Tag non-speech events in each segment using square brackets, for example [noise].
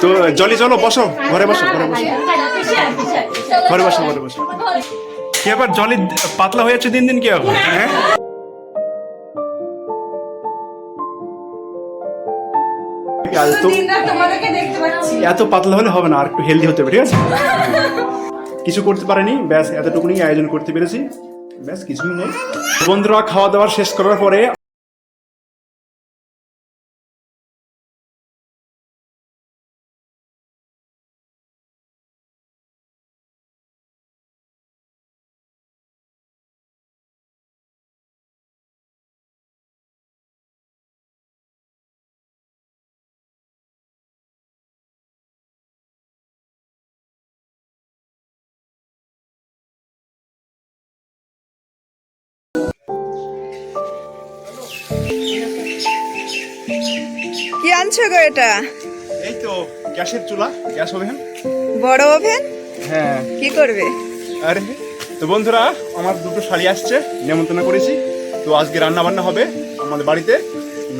তো জলি চলো বসো। ঘরে বসো ঘরে বসো। ঘরে বসো ঘরে বসো। কি আবার জলি পাতলা হয়ে যাচ্ছে দিন দিন কি আবার হ্যাঁ? এত পাতলা হলে হবে না আর একটু হেলদি হতে হবে ঠিক আছে? কিছু করতে পারেনি ব্যাস এতটুকুনি আয়োজন করতে পেরেছি। ব্যাস কিছুই নেই। বন্ধুরা খাওয়া দাওয়া শেষ করার পরে কি আনছো গো এটা? এই তো গ্যাসের চুলা গ্যাস ওভেন। বড় ওভেন? হ্যাঁ। কি করবে? আরে তো বন্ধুরা আমার দুটো শাড়ি আসছে নেমন্তন্ন করেছি। তো আজকে রান্না বান্না হবে আমাদের বাড়িতে।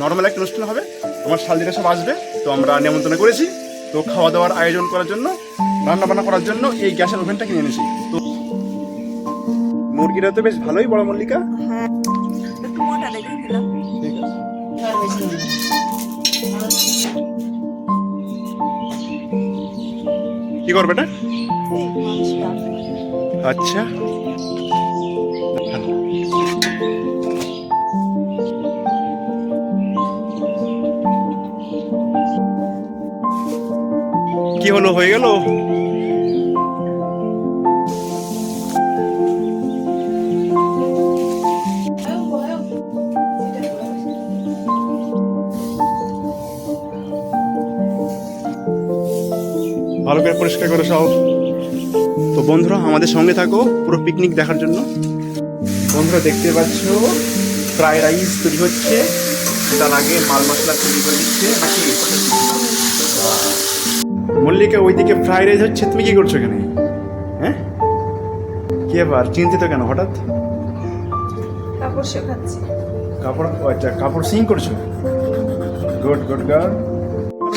নর্মাল একটা অনুষ্ঠান হবে। আমার শালিরা সব আসবে তো আমরা নেমন্তন্ন করেছি। তো খাওয়া দাওয়ার আয়োজন করার জন্য রান্না বান্না করার জন্য এই গ্যাসের ওভেনটা কিনে এনেছি। তো মুরগিটা তো বেশ ভালোই বড় মল্লিকা। হ্যাঁ। একটু মোটা দেখে দিলাম। ঠিক আছে। কি করবে এটা? আচ্ছা। কি হলো হয়ে গেল? ভালো করে পরিষ্কার করে সব তো বন্ধুরা আমাদের সঙ্গে থাকো পুরো পিকনিক দেখার জন্য। বন্ধুরা দেখতে পাচ্ছ ফ্রাই রাইস তৈরি হচ্ছে। তার আগে মাল মশলা তৈরি করে দিচ্ছে। নাকি? মল্লিকা ওইদিকে ফ্রাই রাইস হচ্ছে। তুমি কি করছ এখানে? হ্যাঁ? কি এবার চিন্তিত কেন হঠাৎ? কাপড় শুকাচ্ছি। কাপড় আচ্ছা কাপড় সিং করছ? গুড গুড গার্ড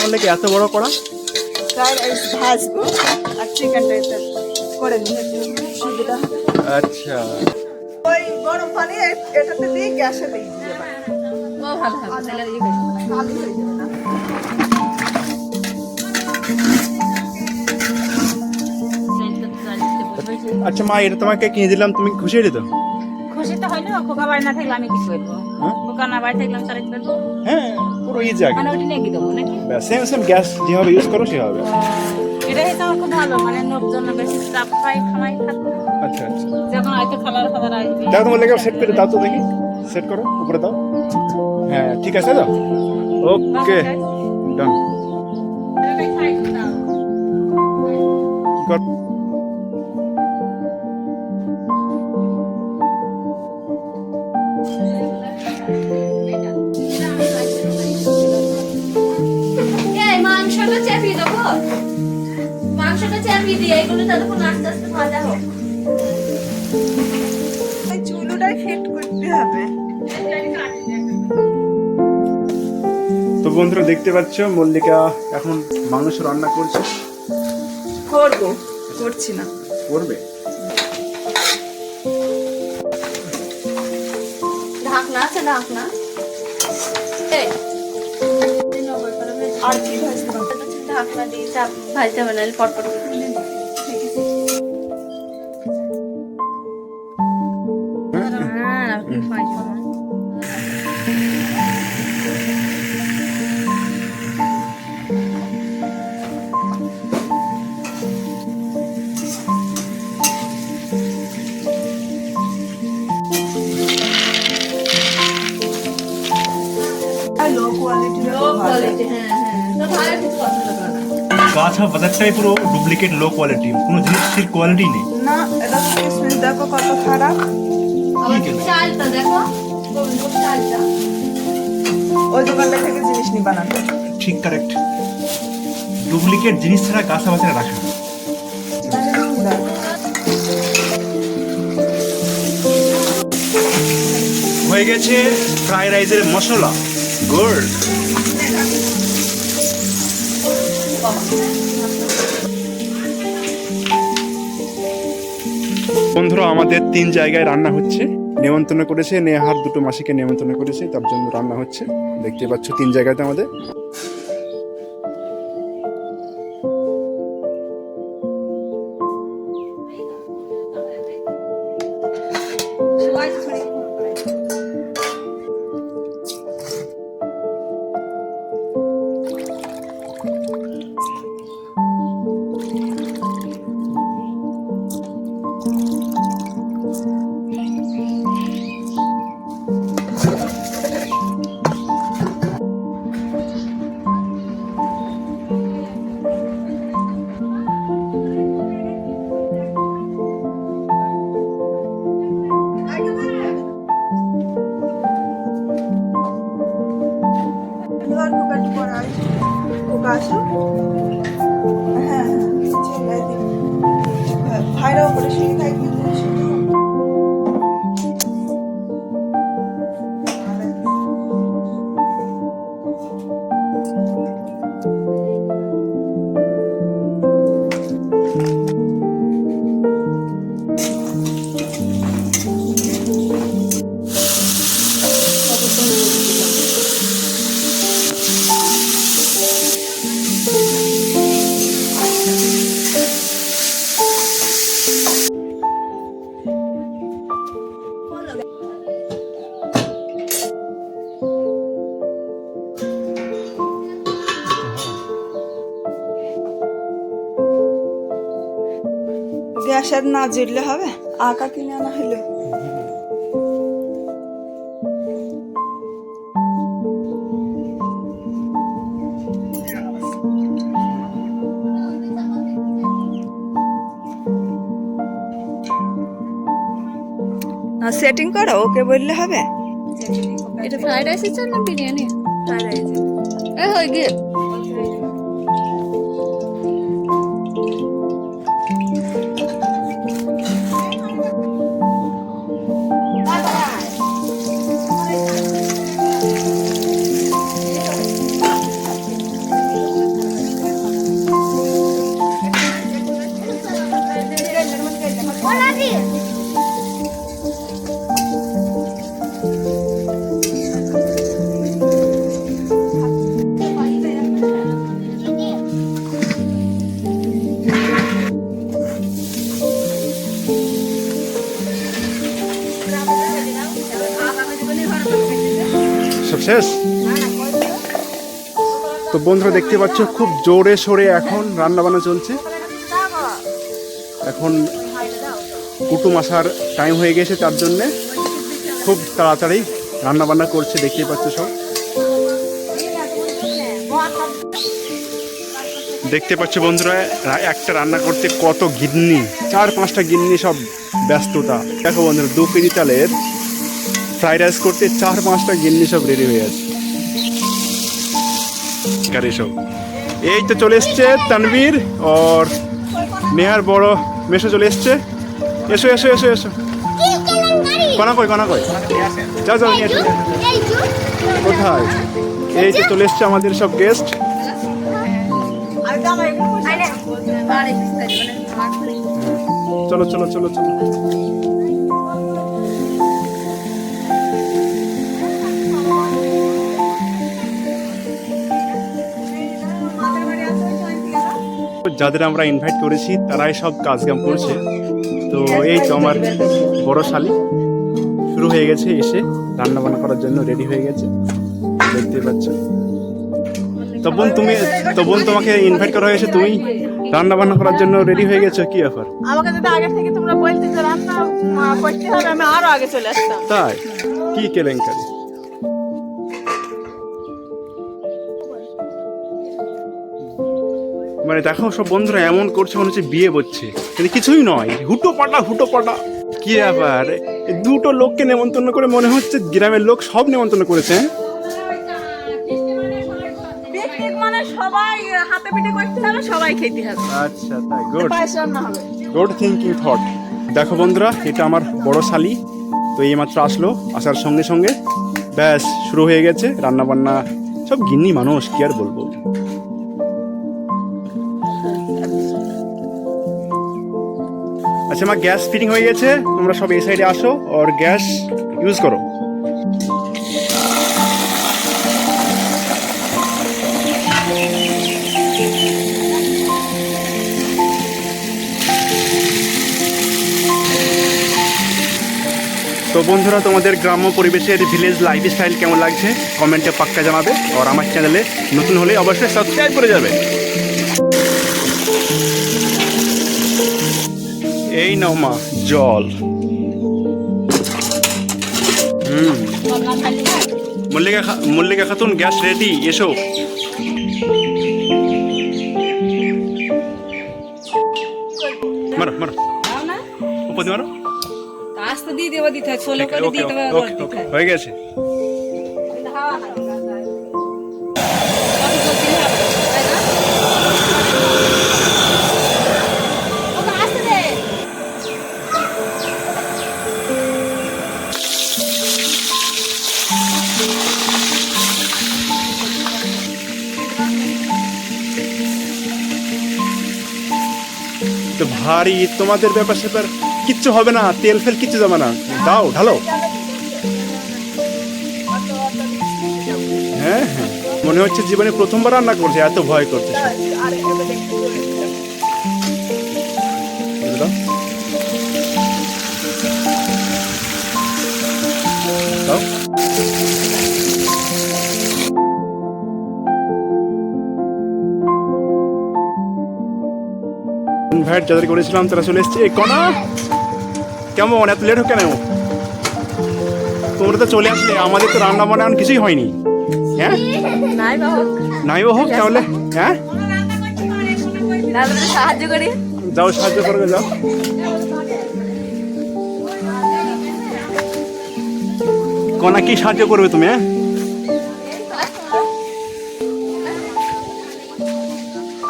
মল্লিকা এত বড় করা ফ্রাইড রাইস ভাজবো আর চিকেনটা এটা করে সুবিধা আচ্ছা। ওই গরম পানি এটাতে দিয়ে গ্যাসে ভালো হয়ে যাবে না। আচ্ছা মা এটা তোমাকে কিনে দিলাম তুমি খুশি হয়ে তো? খোকা বাড়ি না থাকলে আমি কি করব? হ্যাঁ? খোকা না বাড়ি থাকলে আমি চালাতে পারব হ্যাঁ পুরো ইজি আগে। মানে ওটি নিয়ে কি দেবো নাকি? সেম সেম গ্যাস যেভাবে ইউজ করো সেভাবে। এটা হয়তো আমার খুব ভালো মানে নোট জন্য বেশি চাপ পাই খামাই থাকতো আচ্ছা আচ্ছা। যখন হয়তো খাবার খাবার আসবে। দেখো তোমার লেগে সেট করে দাও তো দেখি। সেট করো উপরে দাও। হ্যাঁ ঠিক আছে দাও। ওকে ডান মাংসটা চাপিয়ে দিয়ে এগুলো ততক্ষণ আস্তে আস্তে ভাজা হোক। ওই চুলোটাই ফিট করতে হবে। তো বন্ধুরা দেখতে পাচ্ছ মল্লিকা এখন মানুষ রান্না করছে। করব করছি না। করবে? ঢাকনা আছে ঢাকনা। এই। আর কি ভাজতে? ঢাকনা দিয়ে চাপ ভাজতে হবে নাহলে পটপট না গাছা বাজারটাই পুরো ডুপ্লিকেট লো কোয়ালিটি কোনো জিনিসের কোয়ালিটি নেই। না এটা দেখো কত খারাপ। চালটা দেখো। চালটা। ওই দোকানটা থেকে জিনিস নি। বানানো ঠিক কারেক্ট ডুপ্লিকেট জিনিস ছাড়া গাছা বাজারে রাখে না। হয়ে গেছে ফ্রাইড রাইসের মশলা। গুড বন্ধুরা, আমাদের তিন জায়গায় রান্না হচ্ছে। নেমন্তন্ন করেছে, নেহার দুটো মাসিকে নেমন্তন্ন করেছে, তার জন্য রান্না হচ্ছে। দেখতে পাচ্ছ, তিন জায়গাতে আমাদের কুকা আসো। হ্যাঁ হ্যাঁ ছেলে দিন ভাইরা গ্যাস আর না জুড়লে হবে? আঁকা কিনে আনা হলো সেটিং করো ওকে বললে হবে? এটা ফ্রাইড রাইসের জন্য বিরিয়ানি? ফ্রাইড রাইস এ হয়ে গিয়ে। শেষ তো বন্ধুরা দেখতে পাচ্ছ খুব জোরে সোরে এখন রান্না বান্না চলছে। এখন কুটুম আসার টাইম হয়ে গেছে তার জন্যে। খুব তাড়াতাড়ি রান্না বান্না করছে দেখতে পাচ্ছ সব। দেখতে পাচ্ছ বন্ধুরা একটা রান্না করতে কত গিন্নি, চার পাঁচটা গিন্নি সব ব্যস্ততা। দেখো বন্ধুরা, দু কেজি চালের ফ্রাইড রাইস করতে চার পাঁচটা গিন্নি সব রেডি হয়ে আছে। সব এই তো চলে এসছে তানবীর ওর নেহার বড় মেশো চলে এসছে। এসো এসো এসো এসো। কনা কই কনা কই যাও যাও, নিয়ে এসো কোথায়? এই তো চলে এসছে আমাদের সব গেস্ট চলো চলো চলো চলো। যাদের আমরা ইনভাইট করেছি, তারাই সব কাজকাম করছে। তো এই তো আমার বড় শালি। শুরু হয়ে গেছে এসে রান্না বান্না করার জন্য রেডি হয়ে গেছে। দেখতে পাচ্ছ। তপন তুমি তপন তোমাকে ইনভাইট করা হয়েছে তুমি রান্না বান্না করার জন্য রেডি হয়ে গেছো? কি ব্যাপার আমাকে যদি আগে থেকে তোমরা বলতে যে রান্না করতে হবে আমি আরও আগে চলে আসতাম। তাই? কি কেলেঙ্কারি? মানে দেখো সব বন্ধুরা এমন করছে মনে হচ্ছে বিয়ে করছে কিন্তু কিছুই নয়। হুটো পাটা হুটো পাটা কি ব্যাপার? দুটো লোককে নেমন্তন্ন করে মনে হচ্ছে গ্রামের লোক সব নেমন্তন্ন করেছে? পিকনিক সবাই হাতে পিঠে করতে হবে সবাই খেতে হবে। আচ্ছা তাই গুড গুড থিঙ্কিং থট দেখো বন্ধুরা এটা আমার বড় শালি। তো এইমাত্র আসলো আসার সঙ্গে সঙ্গে। ব্যাস শুরু হয়ে গেছে রান্না বান্না সব গিন্নি মানুষ কি আর বলব? আচ্ছা আমার গ্যাস ফিটিং হয়ে গেছে। তোমরা সব এই সাইডে আসো আর গ্যাস ইউজ করো। তো বন্ধুরা, তোমাদের গ্রাম্য পরিবেশের ভিলেজ লাইফস্টাইল কেমন লাগছে? কমেন্টে পাক্কা জানাবে। আর আমার চ্যানেলে নতুন হলে অবশ্যই সাবস্ক্রাইব করে যাবে। এই নাও মা জল। হুম। মল্লিকা মল্লিকা খাতুন গ্যাস রেডি এসো। মারো মারো। দিয়ে মারো। কাজ তো দিয়ে দেবো দিতে হয়। ছোলো করে ওকে ওকে হয়ে গেছে। ভারী তোমাদের ব্যাপার স্যাপার কিচ্ছু হবে না, তেল ফেল কিচ্ছু যাবে না। দাও, ঢালো। হ্যাঁ হ্যাঁ। মনে হচ্ছে জীবনে প্রথমবার রান্না করছে, এত ভয় করছে ইনভাইট যাদের করেছিলাম তারা চলে এসছে। কণা কেমন? এত লেট হোক কেন? তোমরা তো চলে আসলে আমাদের তো রান্না বান্না কিছুই হয়নি। হ্যাঁ? নাই নাই হোক তাহলে। হ্যাঁ? সাহায্য করি। যাও সাহায্য করবে যাও। কণা কি সাহায্য করবে তুমি হ্যাঁ?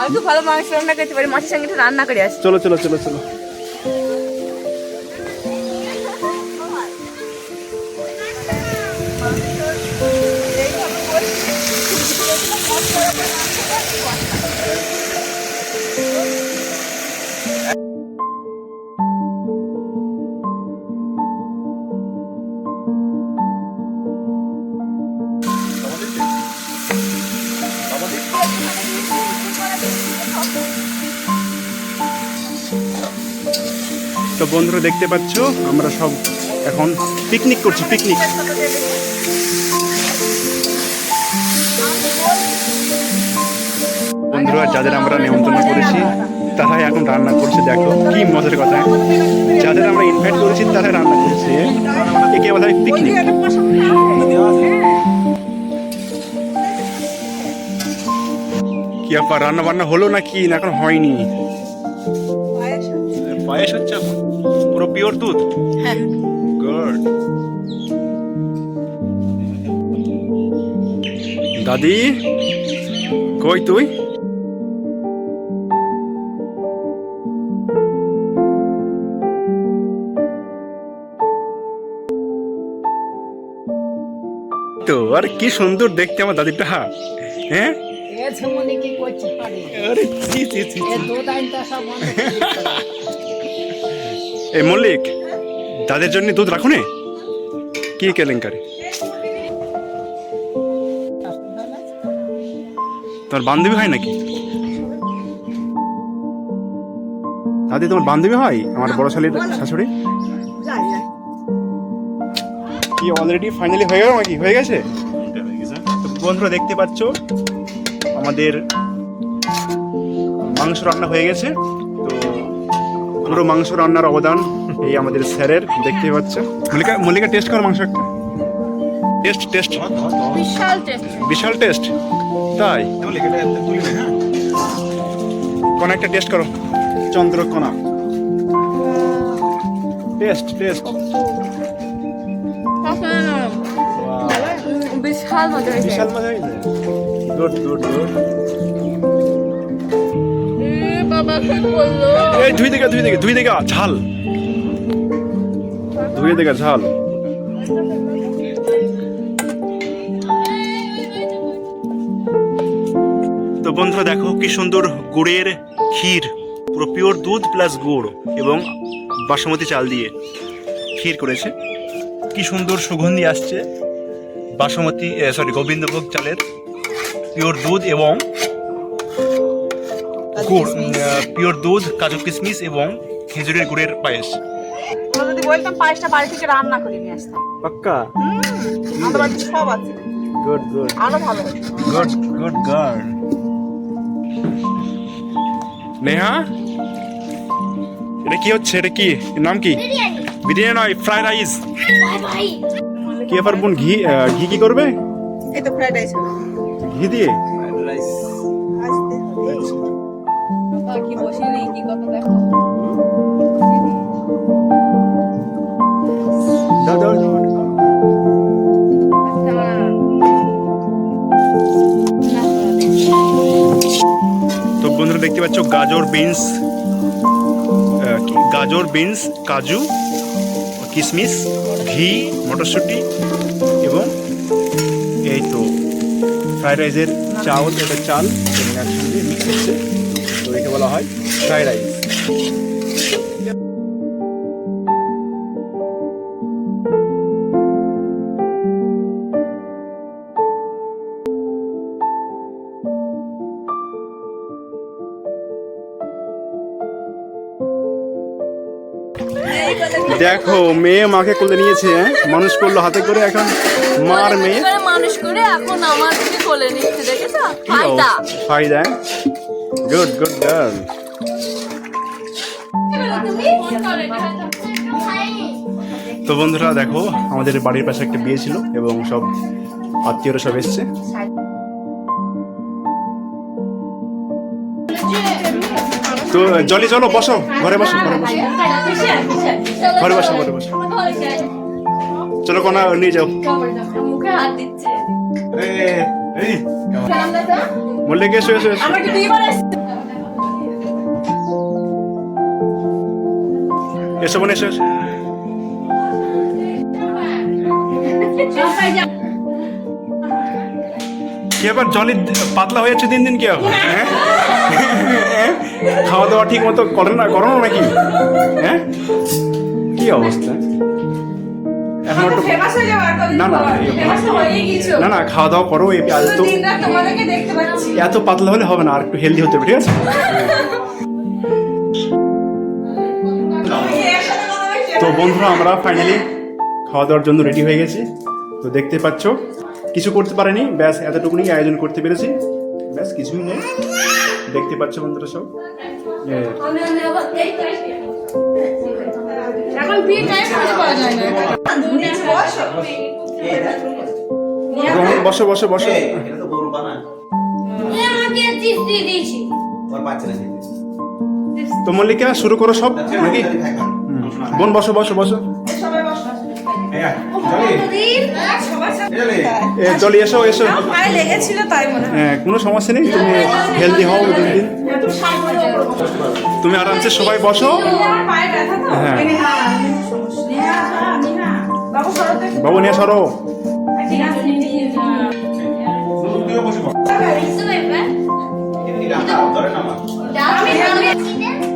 আমি তো ভালো মাংস রান্না করতে পারি, মাছের সঙ্গে রান্না করে আসি। চলো চলো চলো চলো। তো বন্ধুরা দেখতে পাচ্ছ, আমরা সব এখন পিকনিক করছি পিকনিক বন্ধুরা, যাদের আমরা নিমন্ত্রণ করেছি, তারাই এখন রান্না করছে, দেখো কি মজার কথা। যাদের আমরা ইনভাইট করেছি, তারাই রান্না করছে। একে বলা পিকনিক কি আপা রান্না বান্না হলো নাকি? না, এখন হয়নি। পিওর দুধ? হ্যাঁ। গুড দাদি কই তুই? তো আর কি সুন্দর দেখতে আমার দাদিটা হ্যাঁ? আরে ছি, ছি, ছি, ছি। [laughs] এ মল্লিক, দাদের জন্য দুধ রাখো নে। কি কেলেঙ্কারি? তোমার বান্ধবী হয় নাকি? দাদি, তোমার বান্ধবী হয়? আমার বড় শালীর শাশুড়ি। কি অলরেডি ফাইনালি হয়ে গেল নাকি? হয়ে গেছে? বন্ধুরা, দেখতে পাচ্ছ, আমাদের মাংস রান্না হয়ে গেছে। পুরো মাংস রান্নার অবদান এই আমাদের স্যারের দেখতে পাচ্ছ মল্লিকা মল্লিকা টেস্ট কর মাংস একটা। টেস্ট টেস্ট বিশাল টেস্ট বিশাল টেস্ট তাই? কোন একটা টেস্ট করো। চন্দ্রকোনা। টেস্ট টেস্ট বিশাল মজা হয়েছে। বিশাল মজা হয়েছে। গুড গুড গুড এই দুই দিকে দুই দিকে দুই ঝাল। দুই দিকে ঝাল। তো বন্ধুরা দেখো কি সুন্দর গুড়ের ক্ষীর, পুরো পিওর দুধ প্লাস গুড় এবং বাসমতি চাল দিয়ে ক্ষীর করেছে। কি সুন্দর সুগন্ধি আসছে বাসমতি সরি গোবিন্দভোগ চালের পিওর দুধ এবং গুড় পিওর দুধ কাজু কিশমিশ এবং খেজুরের গুড়ের পায়েস। যদি বলতাম পায়েসটা বাড়ি থেকে রান্না করে নিয়ে আসতাম। পাক্কা? আমাদের বাড়িতে সব আছে। গুড গুড আরও ভালো গুড গুড গার্ল নেহা? এটা কি হচ্ছে? এটা কি? এর নাম কি? বিরিয়ানি। নয় ফ্রাইড রাইস কি এবার বোন ঘি ঘি কি করবে? এই তো ফ্রাইড রাইস ঘি দিয়ে? তো বন্ধুরা দেখতে পাচ্ছ গাজর বিনস গাজর বিনস কাজু কিশমিশ ঘি, মটরশুঁটি এবং এই তো ফ্রাইড রাইসের চাউল এটা চাল এবং একসঙ্গে মিক্স হচ্ছে। তো একে বলা হয় ফ্রাইড রাইস দেখো মেয়ে মাকে কোলে নিয়েছে হ্যাঁ? মানুষ করল হাতে করে এখন। মার মেয়ে। মানুষ করে এখন আমার কোলে নিচ্ছে দেখেছ? অবস্থা? ফায়দা গুড গুড গার্ল তো বন্ধুরা দেখো আমাদের বাড়ির পাশে একটা বিয়ে ছিল এবং সব আত্মীয়রা সব এসছে। তো জলি চলো বসো ঘরে বসো ঘরে বসো। ঘরে বসো ঘরে বসো। চলো কোনা নিয়ে যাও। মুখে হাত দিচ্ছে এই মল্লিক এসো এসো এসো। এসো বোন এসো কি এবার জলি পাতলা হয়ে যাচ্ছে দিন দিন কি এখন হ্যাঁ? খাওয়া দাওয়া ঠিক মতো করে না করো নাকি? হ্যাঁ? কি অবস্থা? এখন একটু না না। না না খাওয়া দাওয়া করো এই এত এত পাতলা হলে হবে না আর একটু হেলদি হতে হবে ঠিক আছে? [laughs] বন্ধুরা আমরা ফাইনালি খাওয়া দাওয়ার জন্য রেডি হয়ে গেছি। তো দেখতে পাচ্ছ কিছু করতে পারেনি। ব্যাস এতটুকুনি আয়োজন করতে পেরেছি। ব্যাস কিছুই নেই। দেখতে পাচ্ছ বন্ধুরা সব। এ, এখন বিয়ে টাইম খুঁজে পাওয়া যায় না। নিচে বসো। বসো বসো। বসো এটা তো মল্লিকা শুরু করো সব নাকি? বোন বসো বসো বসো। সবাই বসো। এই আয়, চলে। এসো এসো। নাও, পায়ে লেগেছিল তাই মনে হয়। হ্যাঁ কোনো সমস্যা নেই তুমি হেলদি হও দিন দিন তুমি আরামসে সবাই বসো। আমার পায়ে ব্যথা তো। হ্যাঁ। বাবু নিয়ে সরো।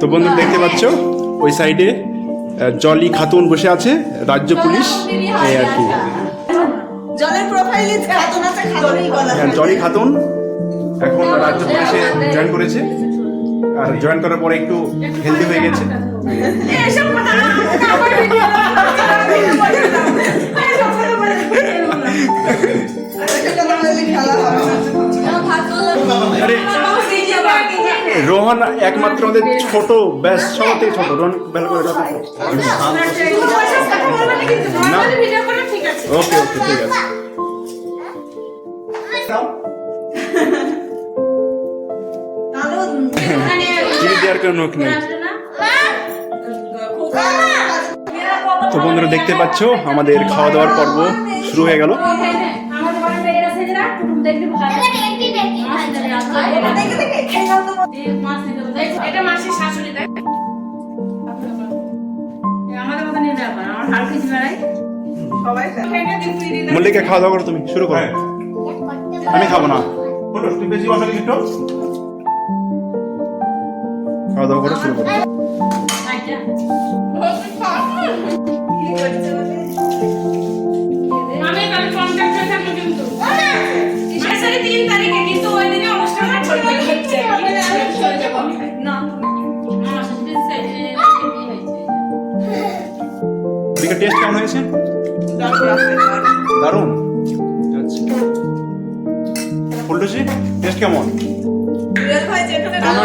তো বন্ধু দেখতে পাচ্ছ ওই সাইডে জলি খাতুন বসে আছে রাজ্য পুলিশ এই আর কি। হ্যাঁ, জলি খাতুন এখন রাজ্য পুলিশে জয়েন করেছে। আর জয়েন করার পরে একটু হেলদি হয়ে গেছে। আরে রোহন একমাত্র আমাদের ছোট ব্যাস সব থেকে ছোট। রোহন ভালো করে কথা না। ওকে ওকে ঠিক আছে। চিনি দেওয়ার কোনো নেই। তো বন্ধুরা দেখতে পাচ্ছ আমাদের খাওয়া দাওয়ার পর্ব শুরু হয়ে গেল। এটা শাশুড়ি আমাদের নিয়ে আমার কিছু বেড়াই মল্লিকা খাওয়া দাওয়া করো তুমি শুরু করো। আমি খাব না। তুই বেশি বসা একটু। খাওয়া দাওয়া করে শুরু করব আচ্ছা। কি করছে বলে? আমি কাল কন্ট্যাক্ট হয়ে থাকব কিন্তু। তিন তারিখে কিন্তু ওই দিনে ওদিকে টেস্ট কেমন হয়েছে? দারুণ। ফুলটুসি টেস্ট কেমন?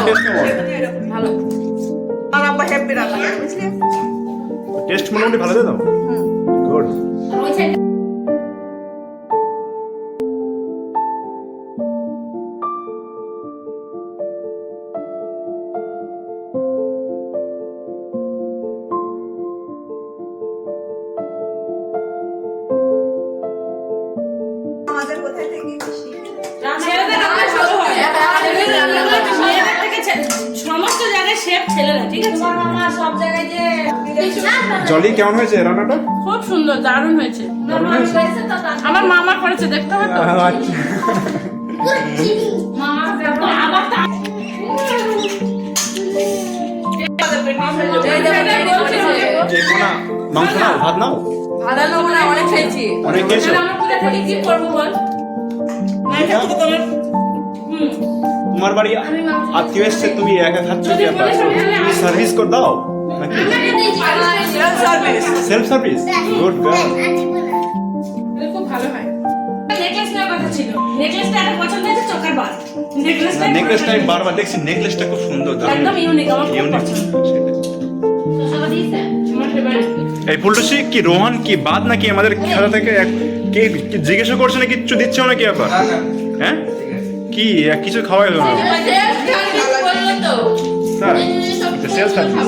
Taste কেমন? টেস্ট মোটামুটি ভালো হুম। গুড জলি কেমন হয়েছে রান্নাটা? খুব সুন্দর দারুণ হয়েছে। আমার মামা করেছে দেখতে হবে তো। আচ্ছা। নাও ভাত নাও? অনেক খেয়েছি? অনেক খেয়েছো কি করব বল? তোমার বাড়ি আত্মীয় এসছে তুমি একা খাচ্ছ কি সার্ভিস করে দাও। নাকি service self service good girl খুব ভালো হয় নেকলেস নেওয়ার কথা ছিল নেকলেসটা আমি বারবার দেখছি নেকলেসটা খুব সুন্দর একদম ইউনিক আমার খুব পছন্দ। সবাই দিয়েছে আমার ফেভারিট এই ফুলটুসি কি রোহান কি বাদ নাকি আমাদের খেলা থেকে এক- কে কি জিজ্ঞাসা করছে না কিচ্ছু দিচ্ছে নাকি ব্যাপার হ্যাঁ? কি এক কিছু খাওয়াই হলো না? তাই সেলফ সার্ভিস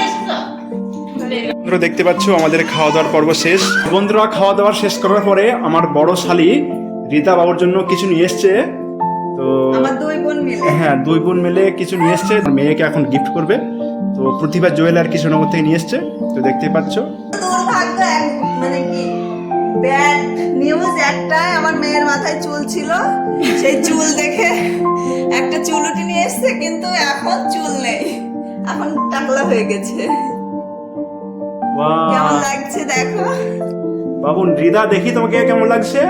বন্ধুরা দেখতে পাচ্ছ আমাদের খাওয়া দাওয়ার পর্ব শেষ। বন্ধুরা খাওয়া দাওয়া শেষ করার পরে আমার বড় শালি রীতা বাবুর জন্য কিছু নিয়ে এসছে। তো দুই বোন হ্যাঁ দুই বোন মিলে কিছু নিয়ে এসছে। মেয়েকে এখন গিফট করবে। তো প্রতিভা জুয়েলার কিছু নগর থেকে নিয়ে এসছে। তো দেখতে পাচ্ছ। এক মানে ব্যাড নিউজ একটাই আমার মেয়ের মাথায় চুল ছিল। সেই চুল দেখে একটা চুল উঠে নিয়ে এসছে কিন্তু এখন চুল নেই। এখন টাকলা হয়ে গেছে। কেমন লাগছে দেখো? বাবুন রিদা দেখি তোমাকে কেমন লাগছে?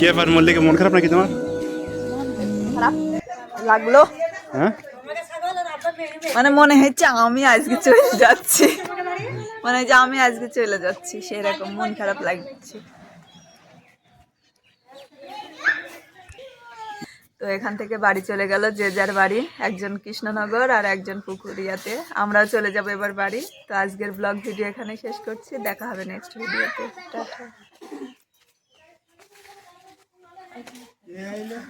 কে মল্লিকে মন খারাপ নাকি তোমার? খারাপ লাগল। হ্যাঁ? মানে মনে হচ্ছে আমি আজকে চলে যাচ্ছি। মনে হয় যে আমি আজকে চলে যাচ্ছি সেরকম মন খারাপ লাগছে। তো এখান থেকে বাড়ি চলে গেল যে যার বাড়ি একজন কৃষ্ণনগর আর একজন পুকুরিয়াতে। আমরাও চলে যাব এবার বাড়ি। তো আজকের ব্লগ ভিডিও এখানে শেষ করছি দেখা হবে নেক্সট ভিডিওতে Leyla.